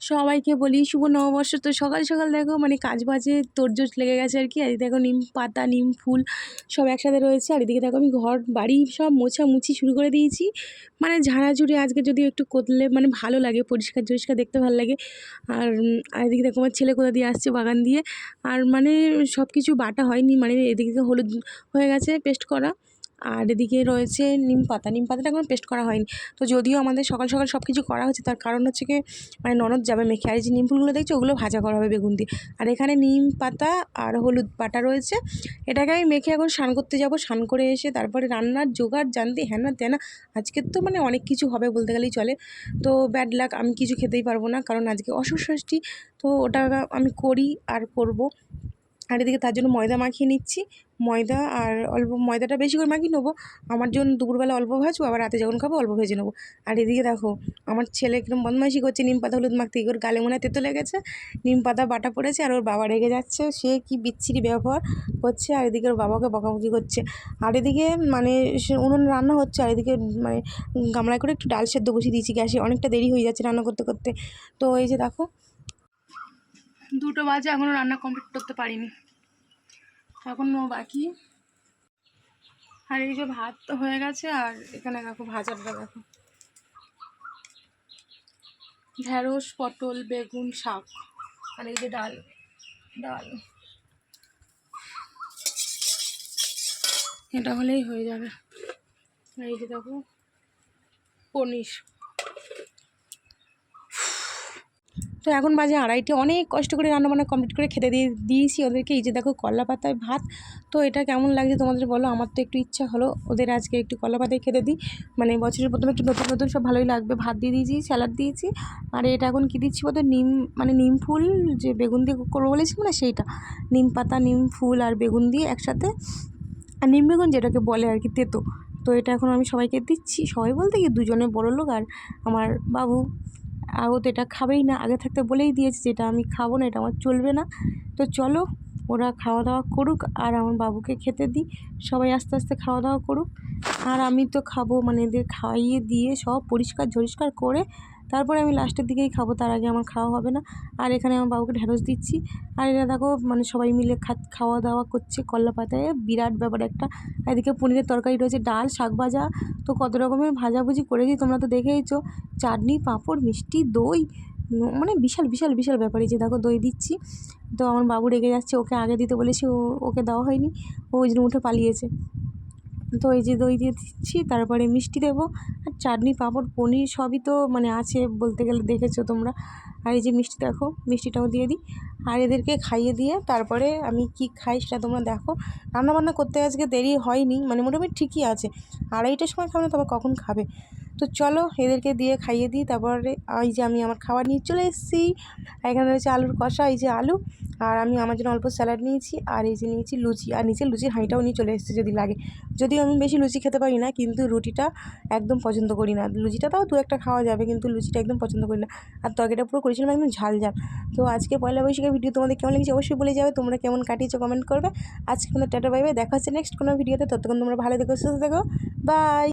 সবাইকে বলি, শুভ নববর্ষ। তো সকাল সকাল দেখো মানে কাজ বাজে তোড়জোড় লেগে গেছে আর কি। আর দেখো নিম পাতা, নিম ফুল সব একসাথে রয়েছে। আর এদিকে দেখো আমি ঘর, বাড়ি সব মোছামুছি শুরু করে দিয়েছি। মানে ঝাড়াঝুড়ি আজকে যদি একটু করলে মানে ভালো লাগে, পরিষ্কার টরিষ্কার দেখতে ভালো লাগে। আর আর এদিকে দেখো আমার ছেলে কোথা দিয়ে আসছে বাগান দিয়ে। আর মানে সব কিছু বাটা হয়নি মানে এদিকে হলুদ হয়ে গেছে, পেস্ট করা। আর এদিকে রয়েছে নিম পাতা। নিম পাতাটা এখন পেস্ট করা হয়নি। তো যদিও আমাদের সকাল সকাল সব কিছু করা হচ্ছে তার কারণ হচ্ছে কি মানে ননদ যাবে মেখে। আর যে নিম ফুলগুলো দেখছ, ওগুলো ভাজা করা হবে বেগুন দিয়ে। আর এখানে নিম পাতা আর হলুদ পাটা রয়েছে। এটাকে আমি মেখে এখন স্নান করতে যাব। স্নান করে এসে তারপরে রান্নার জোগাড় জানতে হ্যাঁ না তেনা আজকের তো মানে অনেক কিছু হবে বলতে গেলেই চলে। তো ব্যাড লাক আমি কিছু খেতেই পারব না, কারণ আজকে অসুর ষষ্ঠী তো ওটা আমি করি আর করব। আর এদিকে তার জন্য ময়দা মাখিয়ে নিচ্ছি। ময়দা আর অল্প, ময়দাটা বেশি করে মাখিয়ে নেব। আমার জন্য দুপুরবেলা অল্প ভাজবো আবার রাতে যখন খাব অল্প ভেজে নেব। আর এদিকে দেখো, আমার ছেলে একদম বদমাইশি করছে, নিম পাতা হলুদ মাখতে। ওর গালে মনে তেতো লেগেছে। নিম পাতা বাটা পড়েছে আর ওর বাবা রেগে যাচ্ছে। সে কি বিচ্ছিরি ব্যবহার করছে, আর এদিকে ওর বাবাকে বকাবকি করছে। আর এদিকে মানে উনুনে রান্না হচ্ছে, আর এদিকে মানে গামলায় করে একটু ডাল সেদ্ধ বসিয়ে দিয়েছি গ্যাসে। অনেকটা দেরি হয়ে যাচ্ছে রান্না করতে করতে। তো এই যে দেখো দুটো বাজে এখনও রান্না কমপ্লিট করতে পারিনি। এখনও বাকি। আর এই যে ভাত হয়ে গেছে, আর এখানে দেখো ভাজাটা দেখো। ঢেঁড়স পটল, বেগুন, শাক, আর এই যে ডাল ডাল। এটা হলেই হয়ে যাবে। এই যে দেখো, পনির। তো এখন বাজে আড়াইটে, অনেক কষ্ট করে রান্নাবান্না কমপ্লিট করে খেতে দিয়ে দিয়েছি ওদেরকে। এই যে দেখো কলা পাতায় ভাত, তো এটা কেমন লাগছে তোমাদের বলো? আমার তো একটু ইচ্ছা হলো ওদের আজকে একটু কলা পাতায় খেতে দিই। মানে বছরের প্রথমে একটু নতুন নতুন সব ভালোই লাগবে। ভাত দিয়ে দিয়েছি, স্যালাড দিয়েছি। আর এটা এখন কী দিচ্ছি বলতো? নিম মানে নিম ফুল যে বেগুন দিয়ে করব বলেছিলাম না সেইটা। নিম পাতা, নিম ফুল আর বেগুন দিয়ে একসাথে, আর নিম বেগুন যেটাকে বলে আর কি তেতো। তো এটা এখন আমি সবাইকে দিচ্ছি। সবাই বলতে কি দুজনে বড় লোক আর আমার বাবু। ও তো এটা খাবেই না, আগে থাকতে বলেই দিয়েছি যেটা আমি খাব না, এটা আমার চলবে না। তো চলো, ওরা খাওয়া দাওয়া করুক আর আমার বাবুকে খেতে দিই, সবাই আস্তে আস্তে খাওয়া দাওয়া করুক। আর আমি তো খাব মানে এদের খাইয়ে দিয়ে সব পরিষ্কার ঝরিষ্কার করে তারপরে আমি লাস্টের দিকেই খাব, তার আগে আমার খাওয়া হবে না। আর এখানে আমার বাবুকে ঢ্যাঁড়স দিচ্ছি। আর এরা দেখো মানে সবাই মিলে খাওয়া দাওয়া করছে কল্লা পাতায় বিরাট ব্যাপার একটা। এদিকে পনিরের তরকারি রয়েছে, ডাল, শাক ভাজা। তো কত রকমের ভাজাভুজি করেছি, তোমরা তো দেখেইছো। চাটনি, পাঁপড়, মিষ্টি, দই মানে বিশাল বিশাল বিশাল ব্যাপার এই যে দেখো, দই দিচ্ছি। তো আমার বাবু রেগে যাচ্ছে, ওকে আগে দিতে বলেছি, ও, ওকে দেওয়া হয়নি। ও ওই জন্য উঠে পালিয়েছে। তো এই যে দই দিয়ে দিচ্ছি, তারপরে মিষ্টি দেবো। আর চাটনি, পাঁপড়, পনির সবই তো মানে আছে বলতে গেলে দেখেছ তোমরা। আর এই যে মিষ্টি দেখো, মিষ্টিটাও দিয়ে দিই। আর এদেরকে খাইয়ে দিয়ে তারপরে আমি কি খাই সেটা তোমরা দেখো। রান্নাবান্না করতে আজকে দেরি হয়নি মানে মোটামুটি ঠিকই আছে। আড়াইটার সময় খাবে না, তবে কখন খাবে? তো চলো এদেরকে দিয়ে খাইয়ে দিই। তারপরে এই যে আমি আমার খাবার নিয়ে চলে এসেছি। এখানে রয়েছে আলুর কষা, এই যে আলু। আর আমি আমার জন্য অল্প স্যালাড নিয়েছি। আর এই যে নিয়েছি লুচি। আর নিচে লুচির হাঁড়িটাও নিয়ে চলে এসেছি যদি লাগে। যদিও আমি বেশি লুচি খেতে পারি না, কিন্তু রুটিটা একদম পছন্দ করি না। লুচিটা তাও দু একটা খাওয়া যাবে, কিন্তু লুচিটা একদম পছন্দ করি না। আর তরকারিটা পুরো করেছিলাম একদম ঝাল ঝাল। তো আজকে পয়লা বৈশাখের ভিডিও তোমাদের কেমন লেগেছে অবশ্যই বলে যাবে। তোমরা কেমন কাটিয়েছো কমেন্ট করবে। আজকে কোনো টাটা, বাই বাই। দেখা হচ্ছে নেক্সট কোনো ভিডিওতে। ততক্ষণ তোমরা ভালো দেখো সুস্থ থেকো। বাই